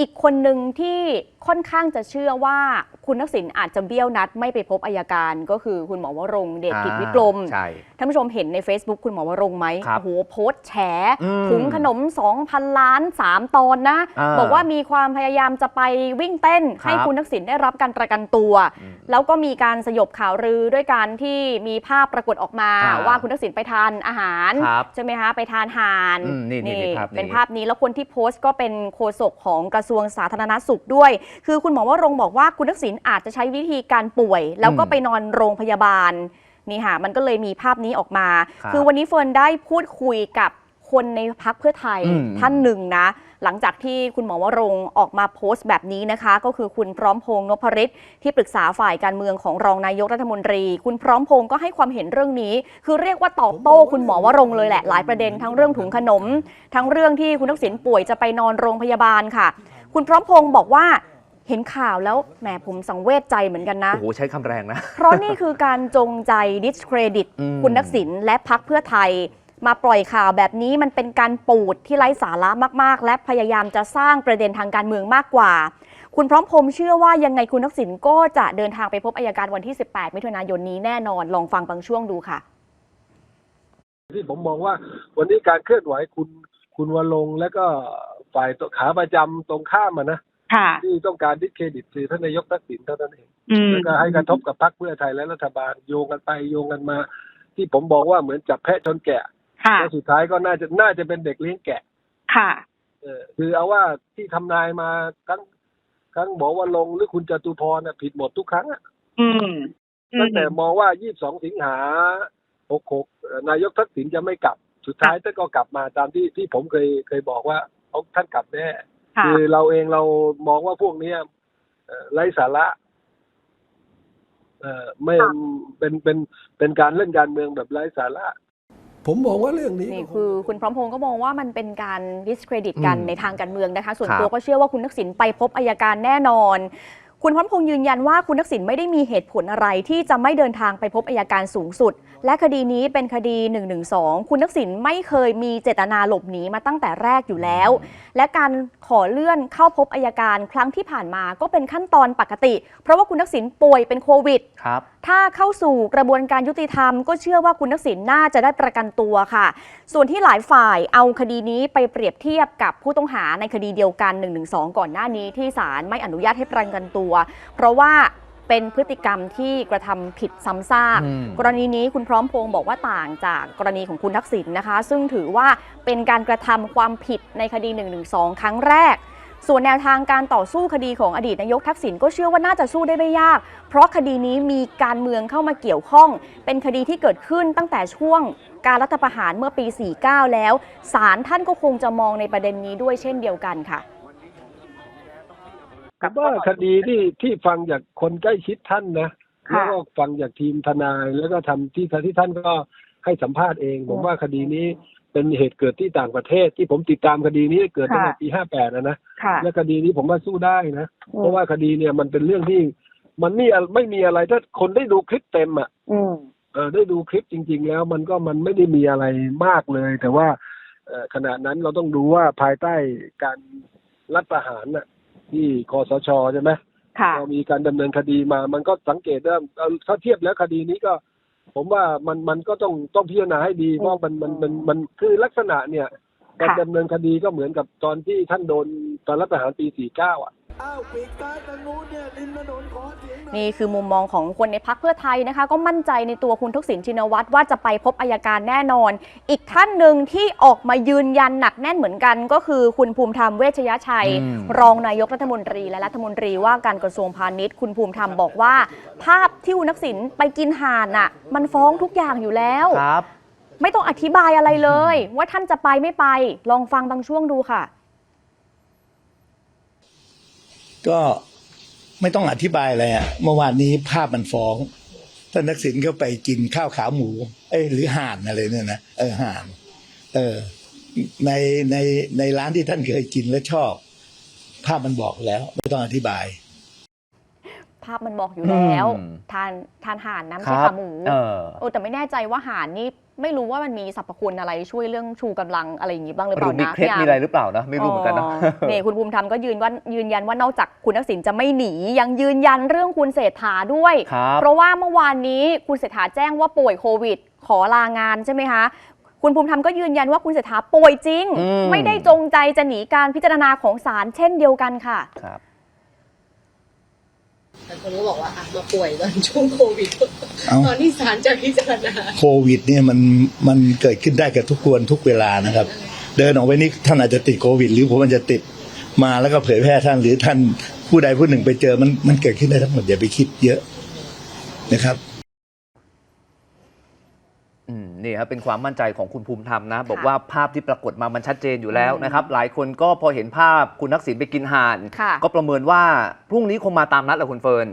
อีกคนหนึ่งที่ค่อนข้างจะเชื่อว่าคุณทักษิณอาจจะเบี้ยวนัดไม่ไปพบอายการก็คือคุณหมอวรงค์เดชกิจวิกรมใช่ท่านผู้ชมเห็นใน Facebook คุณหมอวรงค์ไหมครับโอ้โหโพสต์แฉอืมถุงขนม 2,000 ล้าน 3 ตอนนะอ่าบอกว่ามีความพยายามจะไปวิ่งเต้นครับให้คุณทักษิณได้รับการประกันตัวอืมแล้วก็มีการสยบข่าวลือด้วยการที่มีภาพปรากฏออกมาอ่าว่าคุณทักษิณไปทานอาหารครับใช่ไหมคะไปทานห่านอืมนี่นี่นี่ภาพนี้เป็นภาพนี้แล้วคนที่โพสต์ก็เป็นโฆษกของกระทรวงสาธารณสุขด้วย คือคุณหมอว่ารงค์บอกว่าคุณทักษิณอาจจะใช้วิธีการป่วย แล้วก็อืมไปนอนโรงพยาบาลนี่ค่ะมันก็เลยมีภาพนี้ออกมาครับคือวันนี้เฟิร์นได้พูดคุยกับคนในพักเพื่อไทยอืมท่านหนึ่งนะ หลังจากที่คุณหมอวรงค์ออกมาโพสต์แบบนี้นะคะ ก็คือคุณพร้อมพงษ์นพริตที่ปรึกษาฝ่ายการเมืองของรองนายกรัฐมนตรี คุณพร้อมพงษ์ก็ให้ความเห็นเรื่องนี้ คือเรียกว่าตอบโต้คุณหมอวรงค์เลยแหละหลายประเด็นทั้งเรื่องถุงขนม ทั้งเรื่องที่คุณทักษิณป่วยจะไปนอนโรงพยาบาลค่ะ คุณพร้อมพงษ์บอกว่าเห็นข่าวแล้วแหมผมสังเวชใจเหมือนกันนะ โอ้โห ใช้คำแรงนะ เพราะนี่คือการจงใจดิสเครดิต อืม คุณทักษิณและพักเพื่อไทย มาปล่อยข่าวแบบนี้มันเป็นการปูดที่ไร้สาระมาก ๆ และพยายามจะสร้างประเด็นทางการเมืองมากกว่า คุณพร้อมพงษ์เชื่อว่ายังไงคุณทักษิณก็จะเดินทางไปพบอายการวันที่ 18 มิถุนายนนี้แน่นอนลองฟังบางช่วงดูค่ะ ที่ผมมองว่าวันนี้การเคลื่อนไหวคุณคุณวรงค์และก็ ฝ่ายตัวขาประจำตรงข้ามอะนะค่ะ ที่ต้องการดิสเครดิตคือท่านนายกทักษิณเท่านั้นเองอืมแล้วก็ให้กระทบกับพรรคเพื่อไทยและรัฐบาลโยงกันไปโยงกันมา ที่ผมบอกว่าเหมือนจับแพะชนแกะค่ะ แล้วสุดท้ายก็น่าจะน่าจะเป็นเด็กเลี้ยงแกะ ค่ะ เออคือเอาว่าที่ทำนายมาทั้งทั้งบอกว่าลงค์หรือคุณจตุพรน่ะผิดหมดทุกครั้งอะอืมอืตั้มงแต่มองว่า 22 สิงหา66เอ่อนายกทักษิณจะไม่กลับ สุดท้ายท่านก็กลับมาตามที่ที่ผมเคยเคยบอกว่า เขาท่านกลับแน่ค่ะคือเราเองเรามองว่าพวกเนี้ยเอ่อไร้สาระเอ่อไม่เป็นเป็นเป็นการเล่นการเมืองแบบไร้สาระผมมองว่าเรื่องนี้นี่ก็คือคุณพร้อมพงษ์ก็มองว่ามันเป็นการดิสเครดิตกันอืมในทางการเมืองนะคะ ส่วนครับตัวก็เชื่อว่าคุณทักษิณไปพบอายการแน่นอน คุณพร้อมพงษ์ยืนยันว่าคุณทักษิณไม่ได้มีเหตุผลอะไรที่จะไม่เดินทางไปพบอายการสูงสุด และคดีนี้เป็นคดี 112 คุณทักษิณไม่เคยมีเจตนาหลบหนีมาตั้งแต่แรกอยู่แล้ว และการขอเลื่อนเข้าพบอายการครั้งที่ผ่านมาก็เป็นขั้นตอนปกติ เพราะว่าคุณทักษิณป่วยเป็นโควิดครับถ้าเข้าสู่กระบวนการยุติธรรม ก็เชื่อว่าคุณทักษิณน่าจะได้ประกันตัวค่ะ ส่วนที่หลายฝ่ายเอาคดีนี้ไปเปรียบเทียบกับผู้ต้องหาในคดีเดียวกัน 112 ก่อนหน้านี้ที่ศาลไม่อนุญาตให้ประกันตัวเพราะว่าเป็นพฤติกรรมที่กระทำผิดซ้ำซากอืมกรณีนี้คุณพร้อมพงษ์บอกว่าต่างจากกรณีของคุณทักษิณนะคะ ซึ่งถือว่าเป็นการกระทำความผิดในคดี 112 ครั้งแรก ส่วนแนวทางการต่อสู้คดีของอดีตนายกทักษิณก็เชื่อว่าน่าจะสู้ได้ไม่ยาก เพราะคดีนี้มีการเมืองเข้ามาเกี่ยวข้อง เป็นคดีที่เกิดขึ้นตั้งแต่ช่วงการรัฐประหารเมื่อปี 49 แล้วศาลท่านก็คงจะมองในประเด็นนี้ด้วยเช่นเดียวกันค่ะ ผมว่าคดีที่ที่ฟังจากคนใกล้ชิดท่านนะค่ะแล้วก็ฟังจากทีมทนายแล้วก็ทำที่ที่ท่านก็ให้สัมภาษณ์เอง ผมว่าคดีนี้เป็นเหตุเกิดที่ต่างประเทศที่ผมติดตามคดีนี้เกิดตั้งแต่ปีห้าแปดนะนะค่ะและคดีนี้ผมว่าสู้ได้นะ เพราะว่าคดีเนี่ยมันเป็นเรื่องที่ มันนี่ไม่มีอะไรถ้าคนได้ดูคลิปเต็มอะอืมเออได้ดูคลิปจริง ๆ แล้วมันก็มันไม่ได้มีอะไรมากเลย แต่ว่าเอ่อขณะนั้นเราต้องดูว่าภายใต้การรัฐประหารน่ะ ที่คอสชใช่ไหมค่ะเรามีการดำเนินคดีมา มันก็สังเกตได้เอาถ้าเทียบแล้วคดีนี้ก็ ผมว่ามันมันก็ต้องต้องพิจารณาให้ดีเพราะมันมันมันมันคือลักษณะเนี่ยการค่ะดำเนินคดีก็เหมือนกับตอนที่ท่านโดนตอนรัฐประหารปี 49 อะ อ้าวปีกซ้ายทางนู้นเนี่ยริมถนนขอเสียงหน่อย นี่คือมุมมองของคนในพักเพื่อไทยนะคะ ก็มั่นใจในตัวคุณทักษิณชินวัตรว่าจะไปพบอายการแน่นอน อีกท่านหนึ่งที่ออกมายืนยันหนักแน่นเหมือนกัน ก็คือคุณภูมิธรรมเวชยชัย อืม รองนายกรัฐมนตรีและรัฐมนตรีว่าการกระทรวงพาณิชย์ คุณภูมิธรรมบอกว่า ภาพที่คุณทักษิณไปกินห่านน่ะ มันฟ้องทุกอย่างอยู่แล้ว ครับ ไม่ต้องอธิบายอะไรเลย ว่าท่านจะไปไม่ไป ลองฟังบางช่วงดูค่ะ ก็ไม่ต้องอธิบายอะไรอะเมื่อวานนี้ภาพมันฟ้องท่านนักสินก็ไปกินข้าวขาหมู เอ้ยหรือห่านอะไรเนี่ยนะเออห่าน เออ ในในในร้านที่ท่านเคยกินและชอบ ภาพมันบอกแล้ว ไม่ต้องอธิบาย ภาพมันบอกอยู่แล้ว อืม ทานทานห่านน้ำคใช่รับขาหมูเออ โอ้แต่ไม่แน่ใจว่าห่านนี่ไม่รู้ว่ามันมีสรรพคุณอะไรช่วยเรื่องชูกำลังอะไรอย่างงี้บ้างหรือหเปรืล่าอมีนะเคล็ดพี่ามีอะไรหรือเปล่านะไม่รู้เหมือนกันนะนี่คุณภูมิธรรมก็ยืนว่ายืนยันว่านอกจากคุณทักษิณจะไม่หนี ยังยืนยันเรื่องคุณเศรษฐาด้วย ครับ เพราะว่าเมื่อวานนี้คุณเศรษฐาแจ้งว่าป่วยโควิด ขอลางานใช่ไหมคะ คุณภูมิธรรมก็ยืนยันว่าคุณเศรษฐาป่วยจริง อืม ไม่ได้จงใจจะหนีการพิจารณาของศาลเช่นเดียวกันค่ะ ครับ แต่คนก็บอกว่าอะมาป่วยตอนช่วงโควิดเอ้า ตอนที่ศาลจะพิจารณาโควิดเนี่ยมันมันเกิดขึ้นได้กับทุกคนทุกเวลานะครับ เดินออกไปนี่ท่านอาจจะติดโควิด หรือผมอาจจะติดมาแล้วก็เผยแพร่ท่านหรือท่านผู้ใดผู้หนึ่งไปเจอมันมันเกิดขึ้นได้ทั้งหมดอย่าไปคิดเยอะนะครับ อืมนี่ครับเป็นความมั่นใจของคุณภูมิธรรมนะ บอกว่าภาพที่ปรากฏมามันชัดเจนอยู่แล้วนะครับ หลายคนก็พอเห็นภาพคุณทักษิณไปกินห่านค่ะก็ประเมินว่าพรุ่งนี้คงมาตามนัดแหละคุณเฟิร์น